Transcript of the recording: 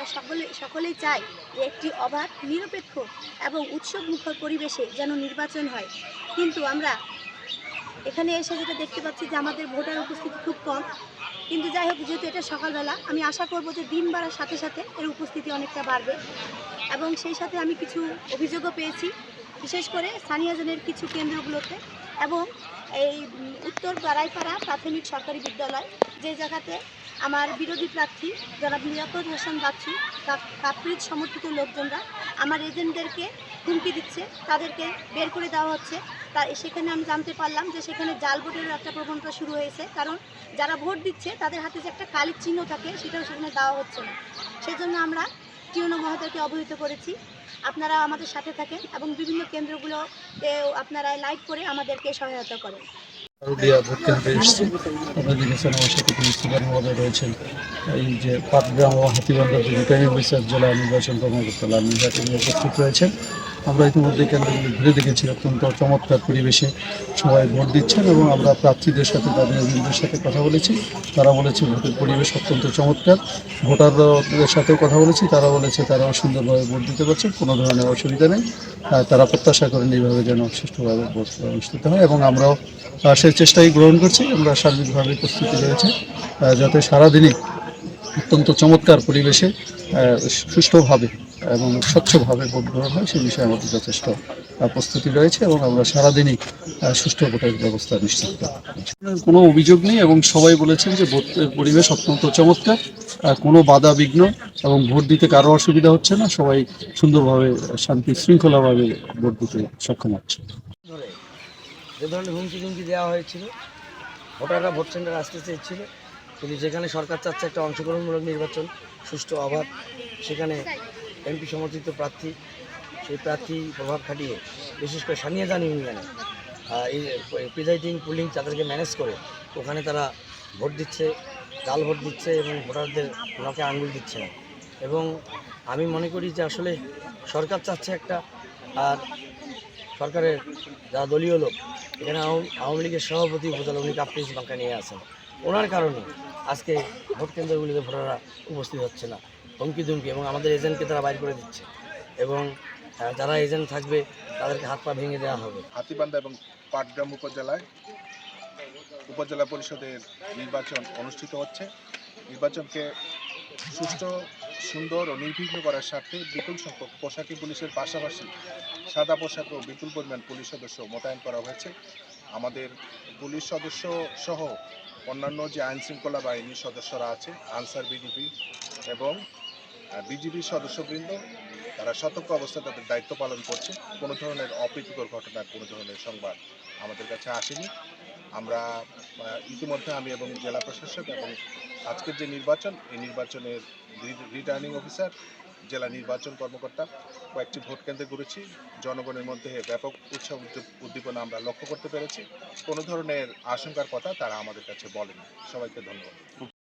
আমরা সকলে সকলেই চাই যে একটি অবাধ, নিরপেক্ষ এবং উৎসব মুখর পরিবেশে যেন নির্বাচন হয়। কিন্তু আমরা এখানে এসে যেটা দেখতে পাচ্ছি যে আমাদের ভোটার উপস্থিতি খুব কম। কিন্তু যাই হোক, যেহেতু এটা সকালবেলা, আমি আশা করব যে দিন বাড়ার সাথে সাথে এর উপস্থিতি অনেকটা বাড়বে। এবং সেই সাথে আমি কিছু অভিযোগও পেয়েছি, বিশেষ করে স্থানীয় জনের কিছু কেন্দ্রগুলোতে। এবং এই উত্তর বারাইপাড়া প্রাথমিক সরকারি বিদ্যালয়, যে জায়গাতে আমার বিরোধী প্রার্থী যারা নিরাপদ হোসেন বাচ্চু কাপ্রিজ সমর্থিত লোকজনরা আমার এজেন্টদেরকে হুমকি দিচ্ছে, তাদেরকে বের করে দেওয়া হচ্ছে। তা, সেখানে আমি জানতে পারলাম যে সেখানে জাল ভোটের একটা প্রবণতা শুরু হয়েছে, কারণ যারা ভোট দিচ্ছে, তাদের হাতে যে একটা কালির চিহ্ন থাকে, সেটাও সেখানে দেওয়া হচ্ছে না। সেজন্য আমরা টিউনো মহোদয়কে অবহিত করেছি। আপনারা আমাদের সাথে থাকেন এবং বিভিন্ন কেন্দ্রগুলো আপনারা লাইক করে আমাদেরকে সহায়তা করেন। রুডিয়া ভোট সাথে রয়েছেন। এই যে পাটগ্রাম ও হাতিবান্ধার যে রিটার্নিং অফিসার জেলা নির্বাচন কর্মকর্তা উপস্থিত রয়েছেন। আমরা ইতিমধ্যে কেন্দ্রগুলি ঘুরে দেখেছি অত্যন্ত চমৎকার পরিবেশে সবাই ভোট দিচ্ছেন এবং আমরা প্রার্থীদের সাথে তাদের সাথে কথা বলেছি। তারা বলেছে ভোটের পরিবেশ অত্যন্ত চমৎকার। ভোটারদের সাথেও কথা বলেছি। তারা বলেছে তারাও সুন্দরভাবে ভোট দিতে পারছেন কোনো ধরনের অসুবিধা নেই। তারা প্রত্যাশা করেন এইভাবে যেন সুষ্ঠুভাবে ভোট অনুষ্ঠিত হয় এবং আমরাও সেই চেষ্টাই গ্রহণ করছি। আমরা সার্বিকভাবে প্রস্তুতি রয়েছে। যাতে সারাদিনই অত্যন্ত চমৎকার পরিবেশে সুষ্ঠুভাবে এবং স্বচ্ছভাবে ভোট গ্রহণ হয় সেই বিষয়ে আমাদের যথেষ্ট প্রস্তুতি রয়েছে এবং আমরা সারাদিনই সুষ্ঠু ভোটের ব্যবস্থা নিশ্চিত কোনো অভিযোগ নেই এবং সবাই বলেছেন যে ভোটের পরিবেশ অত্যন্ত চমৎকার কোনো বাধা বিঘ্ন এবং ভোট দিতে কারও অসুবিধা হচ্ছে না সবাই সুন্দরভাবে শান্তি শৃঙ্খলাভাবে ভোট দিতে সক্ষম হচ্ছে। যে ধরনের হুমকি টুমকি দেওয়া হয়েছিল ভোটাররা ভোট সেন্টারে আসতে চেয়েছিল কিন্তু যেখানে সরকার চাচ্ছে একটা অংশগ্রহণমূলক নির্বাচন, সুষ্ঠু অবাধ সেখানে এমপি সমর্থিত প্রার্থী, সেই প্রার্থী প্রভাব খাটিয়ে বিশেষ করে সানিয়াজান ইউনিয়নে এই প্রিজাইডিং, পুলিং তাদেরকে ম্যানেজ করে ওখানে তারা ভোট দিচ্ছে জাল ভোট দিচ্ছে এবং ভোটারদের নখে আঙ্গুল দিচ্ছে না। এবং আমি মনে করি যে আসলে সরকার চাচ্ছে একটা, আর সরকারের যারা দলীয় লোক, এখানে আওয়াম- লীগের সভাপতি, উপজেলা উনি কাপ্রিস বাঙ্কা নিয়ে আছেন ওনার কারণে আজকে ভোট কেন্দ্রগুলিতে ভোটাররা উপস্থিত হচ্ছে না। হুমকি ধুমকি এবং আমাদের এজেন্টকে তারা বাইর করে দিচ্ছে এবং যারা এজেন্ট থাকবে তাদেরকে হাত পা ভেঙে দেওয়া হবে। হাতিবান্ধা এবং পাটগ্রাম উপজেলায় উপজেলা পরিষদের নির্বাচন অনুষ্ঠিত হচ্ছে। নির্বাচনকে সুষ্ঠু, সুন্দর ও নির্বিঘ্ন করার স্বার্থে বিপুল সংখ্যক পোশাকি পুলিশের পাশাপাশি সাদা পোশাক ও বিপুল পরিমাণ পুলিশ সদস্য মোতায়েন করা হয়েছে। আমাদের পুলিশ সদস্য সহ অন্যান্য যে আইন শৃঙ্খলা বাহিনীর সদস্যরা আছে, আনসার বিডিপি এবং বিজিবির সদস্যবৃন্দ, তারা সতর্ক অবস্থায় তাদের দায়িত্ব পালন করছে। কোনো ধরনের অপ্রীতিকর ঘটনার কোনো ধরনের সংবাদ আমাদের কাছে আসেনি। আমরা ইতিমধ্যে আমি এবং জেলা প্রশাসক এবং আজকের যে নির্বাচন, এই নির্বাচনের রিটার্নিং অফিসার জেলা নির্বাচন কর্মকর্তা কয়েকটি ভোট কেন্দ্রে ঘুরেছি। জনগণের মধ্যে ব্যাপক উৎসাহ উদ্দীপ- উদ্দীপনা আমরা লক্ষ্য করতে পেরেছি। কোনো ধরনের আশঙ্কার কথা তারা আমাদের কাছে বলেনি। সবাইকে ধন্যবাদ।